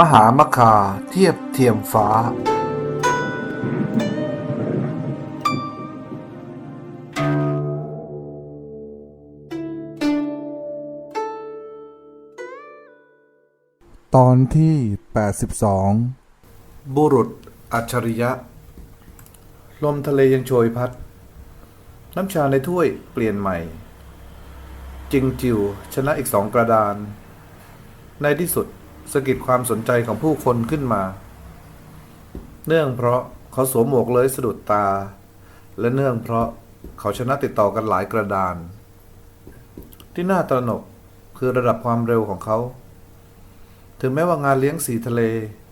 มหามคาเทียบเทียมฟ้า ตอนที่ 82 บุรุษอัจฉริยะ ลมทะเลยังโชยพัด น้ำชาในถ้วยเปลี่ยนใหม่ จิงจิวชนะอีกสองกระดาน ในที่สุด สะกิดความสนใจของผู้คนขึ้นมา เนื่องเพราะเขาสวมหมวกเลยสะดุดตา และเนื่องเพราะเขาชนะติดต่อกันหลายกระดาน ที่น่าตระหนกคือระดับความเร็วของเขา ถึงแม้ว่างานเลี้ยงสีทะเล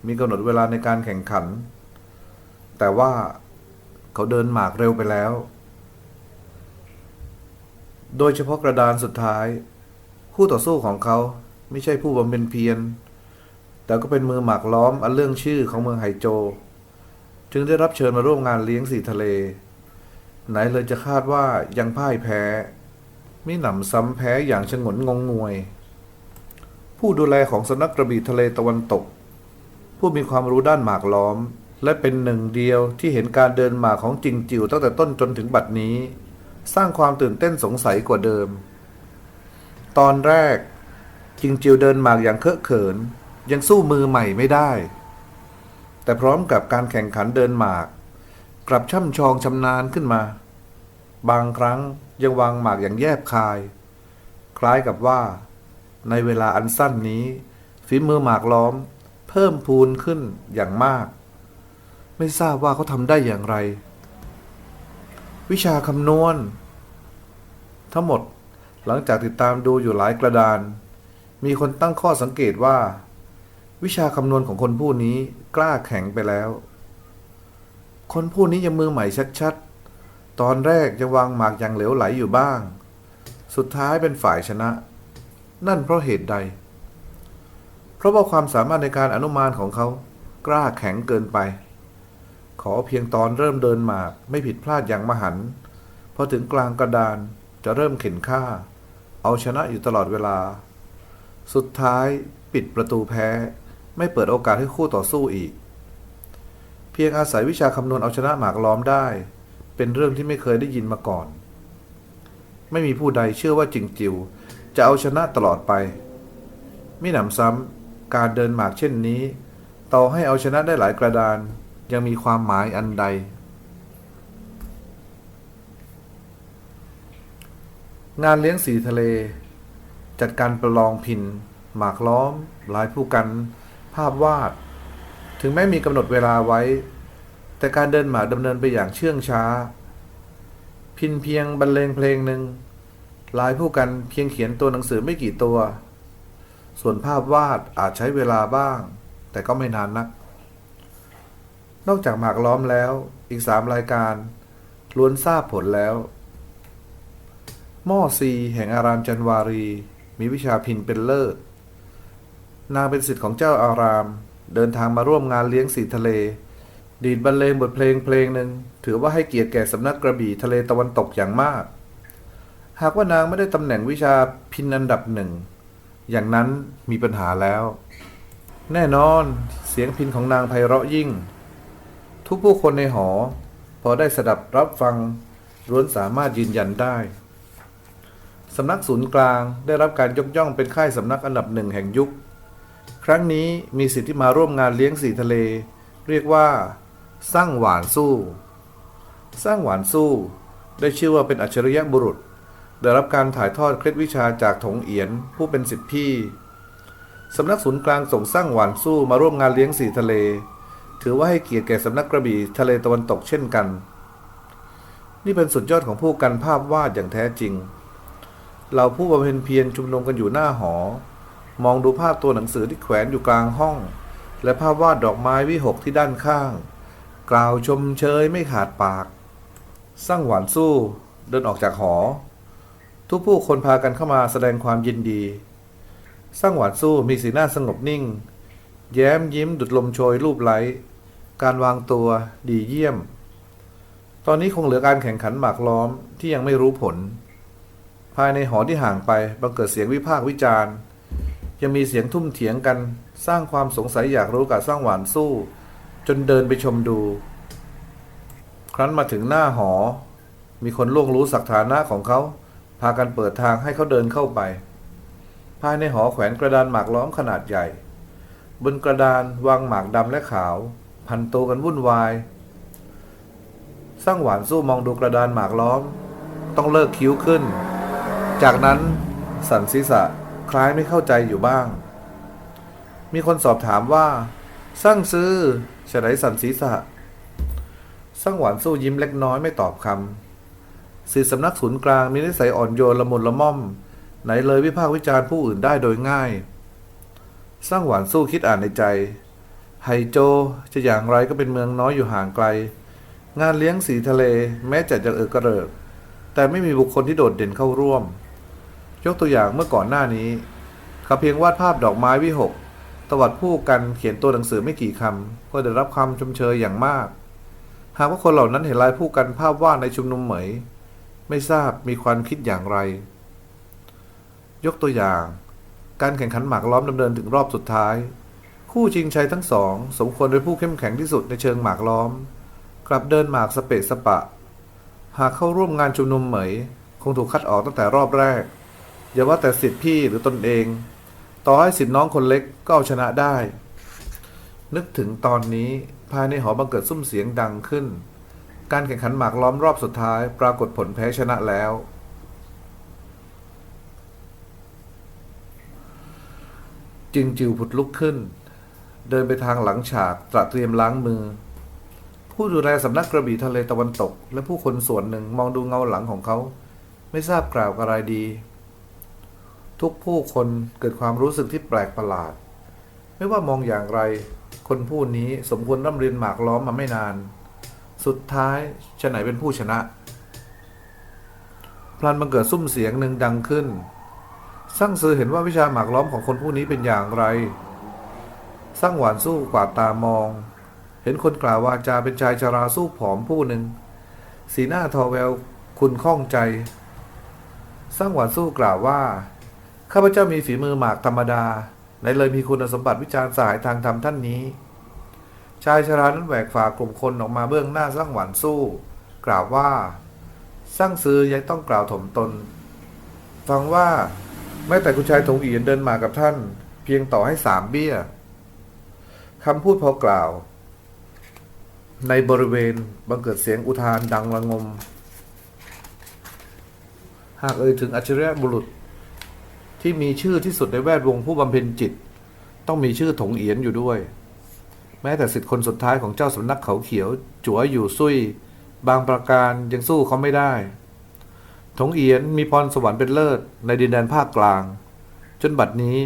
มีกำหนดเวลาในการแข่งขัน แต่ว่าเขาเดินหมากเร็วไปแล้ว โดยเฉพาะกระดานสุดท้าย คู่ต่อสู้ของเขาไม่ใช่ผู้บำเพ็ญเพียร แต่ก็เป็นมือหมากล้อมอันเรื่องชื่อของเมืองไฮโจ จึงได้รับเชิญมาร่วมงานเลี้ยงสีทะเล ไหนเลยจะคาดว่ายังพ่ายแพ้มิหนำซ้ำแพ้อย่างชงนงงงวย ผู้ดูแลของสำนักกระบี่ทะเลตะวันตก ผู้มีความรู้ด้านหมากล้อม และเป็นหนึ่งเดียวที่เห็นการเดินหมากของจิงจิวตั้งแต่ต้นจนถึงบัดนี้ สร้างความตื่นเต้นสงสัยกว่าเดิม ตอนแรกจิงจิวเดินหมากอย่างเคอะเขิน ยังสู้มือใหม่ไม่ได้ แต่พร้อมกับการแข่งขันเดินหมาก กลับช่ำชองชำนาญขึ้นมา บางครั้งยังวางหมากอย่างแยบคาย คล้ายกับว่า ในเวลาอันสั้นนี้ฝีมือหมากล้อม เพิ่มพูนขึ้นอย่างมาก ไม่ทราบว่าเขาทำได้อย่างไร วิชาคำนวณ ทั้งหมดหลังจากติดตามดูอยู่หลายกระดาน มีคนตั้งข้อสังเกตว่า วิชาคำนวณของคนผู้นี้กล้าแข็งไปแล้ว คนผู้นี้ยังมือใหม่ชัดๆ ตอนแรกยังวางหมากอย่างเหลวไหลอยู่บ้าง สุดท้ายเป็นฝ่ายชนะ นั่นเพราะเหตุใด เพราะว่าความสามารถในการอนุมานของเขา กล้าแข็งเกินไป ขอเพียงตอนเริ่มเดินหมากไม่ผิดพลาดอย่างมหันพอถึงกลางกระดานจะเริ่มเข็นฆ่า เอาชนะอยู่ตลอดเวลา สุดท้ายปิดประตูแพ้ ไม่เปิดโอกาสให้คู่ต่อสู้อีก เพียงอาศัยวิชาคำนวณเอาชนะหมากล้อมได้ เป็นเรื่องที่ไม่เคยได้ยินมาก่อน ไม่มีผู้ใดเชื่อว่าจิงจิว จะเอาชนะตลอดไปมิหนำซ้ำการเดินหมากเช่นนี้ ต่อให้เอาชนะได้หลายกระดาน ยังมีความหมายอันใด งานเลี้ยงสีทะเล จัดการประลองพิน หมากล้อม หลายผู้กัน ภาพวาด ถึงแม้มีกำหนดเวลาไว้ แต่การเดินหมาดำเนินไปอย่างเชื่องช้า พินเพียงบรรเลงเพลงหนึ่งลายผู้กันเพียงเขียนตัวหนังสือไม่กี่ตัว ส่วนภาพวาดอาจใช้เวลาบ้าง แต่ก็ไม่นานนัก นอกจากหมากล้อมแล้วอีกสามรายการ ล้วนทราบผลแล้วหม้อซีแห่งอารามจันวารี มีวิชาพินเป็นเลิศ นางเป็นสิทธิ์ของเจ้าอาราม เดินทางมาร่วมงานเลี้ยงสีทะเล ดีดบรรเลงบทเพลงเพลงหนึ่งถือว่าให้เกียรติแก่สำนักกระบี่ทะเลตะวันตกอย่างมาก หากว่านางไม่ได้ตำแหน่งวิชาพินอันดับหนึ่ง อย่างนั้นมีปัญหาแล้ว แน่นอนเสียงพินของนางไพเราะยิ่ง ทุกผู้คนในหอ พอได้สดับรับฟังล้วนสามารถยืนยันได้สำนักศูนย์กลางได้รับการยกย่องเป็นค่ายสำนักอันดับหนึ่งแห่งยุค ครั้งนี้มีสิทธิ์ที่มาร่วมงานเลี้ยงสีทะเล เรียกว่า สร้างหวานสู้ สร้างหวานสู้ ได้ชื่อว่าเป็นอัจฉริยะบุรุษ ได้รับการถ่ายทอดเคล็ดวิชาจากถงเอียนผู้เป็นสิทธิพี่สำนักศูนย์กลางส่งสร้างหวานสู้มาร่วมงานเลี้ยงสีทะเล ถือว่าให้เกียรติแก่สำนักกระบี่ทะเลตะวันตกเช่นกัน นี่เป็นสุดยอดของผู้กันภาพวาดอย่างแท้จริง เราผู้บำเพ็ญเพียรชุมนุมกันอยู่หน้าหอ มองดูภาพตัวหนังสือที่แขวนอยู่กลางห้อง และภาพวาดดอกไม้วิหกที่ด้านข้าง กล่าวชมเชยไม่ขาดปาก สร้างหวานสู้เดินออกจากหอ ทุกผู้คนพากันเข้ามาแสดงความยินดี สร้างหวานสู้มีสีหน้าสงบนิ่ง แย้มยิ้มดุดลมโชยรูปไหลการวางตัวดีเยี่ยม ตอนนี้คงเหลือการแข่งขันหมากล้อมที่ยังไม่รู้ผล ภายในหอที่ห่างไปบังเกิดเสียงวิพากษ์วิจารณ์ ยังมีเสียงทุ่มเถียงกัน สร้างความสงสัยอยากรู้กับสร้างหวานสู้ จนเดินไปชมดู ครั้นมาถึงหน้าหอ มีคนล่วงรู้สักฐานะของเขา พากันเปิดทางให้เขาเดินเข้าไป ภายในหอแขวนกระดานหมากล้อมขนาดใหญ่ บนกระดานวางหมากดำและขาว พันโตกันวุ่นวาย สร้างหวานสู้มองดูกระดานหมากล้อม ต้องเลิกคิ้วขึ้น จากนั้นสันศีรษะ คล้ายไม่เข้าใจอยู่บ้าง มีคนสอบถามว่า สร้างซื้อฉะไหนสันศีรษะสร้างหวานสู้ยิ้มเล็กน้อยไม่ตอบคำสื่อสำนักศูนย์กลางมีนิสัยอ่อนโยนละมุนละม่อม ไหนเลยวิพากษ์วิจารณ์ผู้อื่นได้โดยง่าย สร้างหวานสู้คิดอ่านในใจไฮโจจะอย่างไรก็เป็นเมืองน้อยอยู่ห่างไกล งานเลี้ยงสีทะเลแม้จะจะเอิกกระเริกแต่ไม่มีบุคคลที่โดดเด่นเข้าร่วม ยกตัวอย่างเมื่อก่อนหน้านี้เขาเพียงวาดภาพดอกไม้วิหกตวัดผู้กันเขียนตัวหนังสือไม่กี่คำก็ได้รับคำชมเชยอย่างมาก หากว่าคนเหล่านั้นเห็นลายผู้กันภาพวาดในชุมนุมเหมย ไม่ทราบมีความคิดอย่างไร ยกตัวอย่าง การแข่งขันหมากล้อมดำเนินถึงรอบสุดท้าย คู่ชิงชัยทั้งสอง สมควรเป็นผู้เข้มแข็งที่สุดในเชิงหมากล้อม กลับเดินหมากสเปะสปะ หากเข้าร่วมงานชุมนุมเหมย คงถูกคัดออกตั้งแต่รอบแรก อย่าว่าแต่สิทธิพี่หรือตนเอง ต่อให้สิทธิน้องคนเล็กก็เอาชนะได้ นึกถึงตอนนี้ภายในหอบังเกิดซุ้มเสียงดังขึ้น การแข่งขันหมากล้อมรอบสุดท้าย ปรากฏผลแพ้ชนะแล้ว จิงจิวผุดลุกขึ้น เดินไปทางหลังฉากตระเตรียมล้างมือ ผู้ดูแลสำนักกระบี่ทะเลตะวันตก และผู้คนส่วนหนึ่งมองดูเงาหลังของเขา ไม่ทราบกล่าวอะไรดี ทุกผู้คนเกิดความรู้สึกที่แปลกประหลาด ไม่ว่ามองอย่างไร คนผู้นี้สมควรร่ำเรียนหมากล้อมมาไม่นาน สุดท้ายชะไหนเป็นผู้ชนะ พลันบังเกิดซุ้มเสียงหนึ่งดังขึ้นสร้างซือเห็นว่าวิชาหมากล้อมของคนผู้นี้เป็นอย่างไรสร้างหวานสู้กวาดตามอง เห็นคนกล่าววาจาเป็นชายชาราสู้ผอมผู้หนึ่ง สีหน้าทอแววคุณข้องใจสร้างหวานสู้กล่าวว่า ข้าพเจ้ามีฝีมือหมากธรรมดาไหนเลยมีคุณสมบัติวิจารณ์สายทางธรรมท่านนี้ ชายชรานั้นแหวกฝ่ากลุ่มคนออกมาเบื้องหน้าสร้างหวานสู้ กล่าวว่า สร้างซื้อยังต้องกล่าวถมตน ฟังว่าแม้แต่คุณชายถงเอียนเดินมากับท่าน เพียงต่อให้สามเบี้ยคำพูดพอกล่าว ในบริเวณบังเกิดเสียงอุทานดังระงม หากเอ่ยถึงอัจฉริยะบุรุษ ที่มีชื่อที่สุดในแวดวงผู้บำเพ็ญจิต ต้องมีชื่อถงเอียนอยู่ด้วย แม้แต่สิทธิคนสุดท้ายของเจ้าสำนักเขาเขียว จั๋วอยู่ซุยบางประการยังสู้เขาไม่ได้ ถงเอียนมีพรสวรรค์เป็นเลิศในดินแดนภาคกลาง จนบัดนี้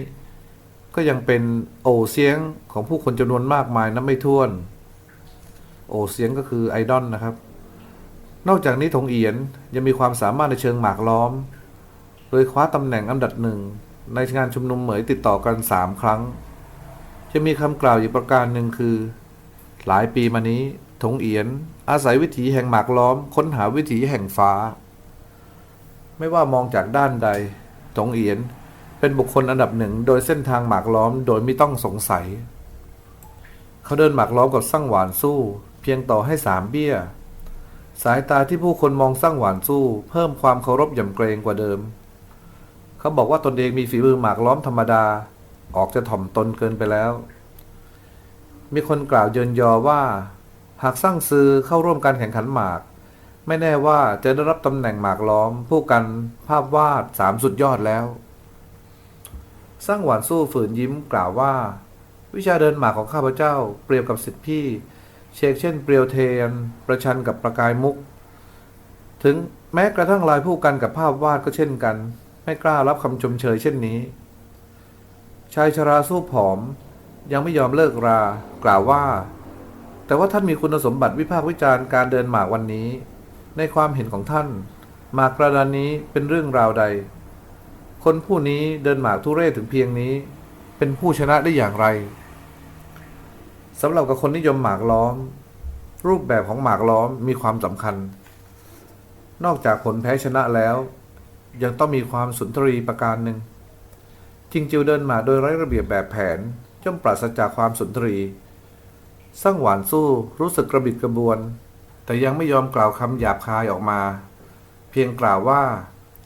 ก็ยังเป็นโอเสียงของผู้คนจำนวนมากมายนับไม่ถ้วน โอเสียงก็คือไอดอลนะครับ นอกจากนี้ถงเอียนยังมีความสามารถในเชิงหมากล้อม ยคว้าตำแหน่งอันดับหนึ่งในงานชุมนุมเหมยติดต่อกันสามครั้ง จะมีคำกล่าวอีกประการหนึ่งคือ หลายปีมานี้ถงเอียน อาศัยวิถีแห่งหมากล้อม ค้นหาวิถีแห่งฟ้า ไม่ว่ามองจากด้านใดถงเอียนเป็นบุคคลอันดับหนึ่งโดยเส้นทางหมากล้อมโดยไม่ต้องสงสัย เขาเดินหมากล้อมกับสร้างหวานสู้ เพียงต่อให้สามเบี้ย สายตาที่ผู้คนมองสร้างหวานสู้ เพิ่มความเคารพหย่ำเกรงกว่าเดิม เขาบอกว่าตนเองมีฝีมือหมากล้อมธรรมดา ออกจะถ่อมตนเกินไปแล้ว มีคนกล่าวเยินยอว่า หากสร้างซื้อเข้าร่วมการแข่งขันหมาก ไม่แน่ว่าจะได้รับตำแหน่งหมากล้อม ผู้กันภาพวาดสามสุดยอดแล้ว สร้างหวานสู้ฝืนยิ้มกล่าวว่า วิชาเดินหมากของข้าพเจ้า เปรียบกับสิทธิพี่ เชกเช่นเปรียวเทียนประชันกับประกายมุก ถึงแม้กระทั่งลายผู้กันกับภาพวาดก็เช่นกัน ไม่กล้ารับคำชมเชยเช่นนี้ ชายชราสู้ผอม ยังไม่ยอมเลิกรา กล่าวว่า แต่ว่าท่านมีคุณสมบัติวิพากษ์วิจารณ์การเดินหมากวันนี้ ในความเห็นของท่าน หมากกระดานนี้เป็นเรื่องราวใด คนผู้นี้เดินหมากทุเรศถึงเพียงนี้ เป็นผู้ชนะได้อย่างไรสำหรับกับคนนิยมหมากล้อม รูปแบบของหมากล้อมมีความสำคัญ นอกจากผลแพ้ชนะแล้ว ยังต้องมีความสุนทรีประการหนึ่งจิงจิวเดินหมากโดยไร้ระเบียบแบบแผนย่อมปราศจากความสุนทรีสร้างหวานสู้รู้สึกกระบิดกระบวน แต่ยังไม่ยอมกล่าวคำหยาบคายออกมา เพียงกล่าวว่า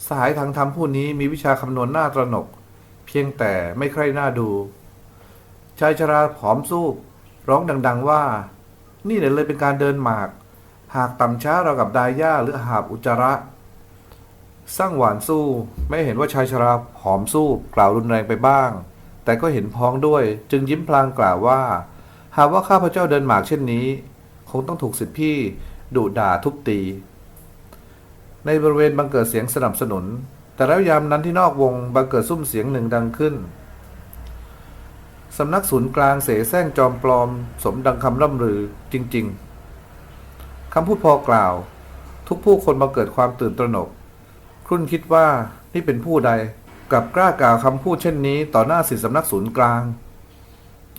สหายทางธรรมผู้นี้มีวิชาคำนวณหน้าตระหนก เพียงแต่ไม่ใคร่หน้าดูชายชราผอมสู้ร้องดัง ๆ ว่า นี่เลยเป็นการเดินหมาก หากต่ำช้าเรากับดายย่าหรือหาบอุจจาระ สร้างหวานสู้ ไม่เห็นว่าชายชราผอมสู้กล่าวรุนแรงไปบ้าง แต่ก็เห็นพ้องด้วย จึงยิ้มพลางกล่าวว่า หากว่าข้าพเจ้าเดินหมากเช่นนี้ คงต้องถูกสิทธิพี่ดุด่าทุบตี ในบริเวณบังเกิดเสียงสนับสนุน แต่แล้วยามนั้นที่นอกวงบังเกิดซุ้มเสียงหนึ่งดังขึ้นสำนักศูนย์กลางเสแสร้งจอมปลอม สมดังคำร่ำลือจริง ๆคำพูดพอกล่าว ทุกผู้คนมาเกิดความตื่นตระหนก ครุ่นคิดว่านี่เป็นผู้ใดกลับกล้ากล่าวคำพูดเช่นนี้ต่อหน้าสิทธิสำนักศูนย์กลาง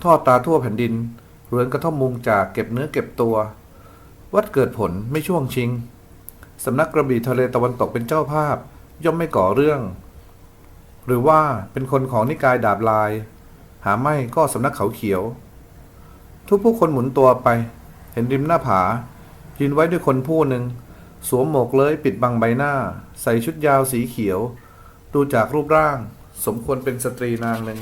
ทอดตาทั่วแผ่นดิน เรือนกระท่อมมุงจากเก็บเนื้อเก็บตัว วัดเกิดผลไม่ช่วงชิง สำนักกระบี่ทะเลตะวันตกเป็นเจ้าภาพ ย่อมไม่ก่อเรื่อง หรือว่าเป็นคนของนิกายดาบลาย หาไม่ก็สำนักเขาเขียว ทุกผู้คนหมุนตัวไป เห็นริมหน้าผายืนไว้ด้วยคนผู้หนึ่ง สวมหมวกเลยปิดบังใบหน้า ใส่ชุดยาวสีเขียว ดูจากรูปร่าง สมควรเป็นสตรีนางหนึ่ง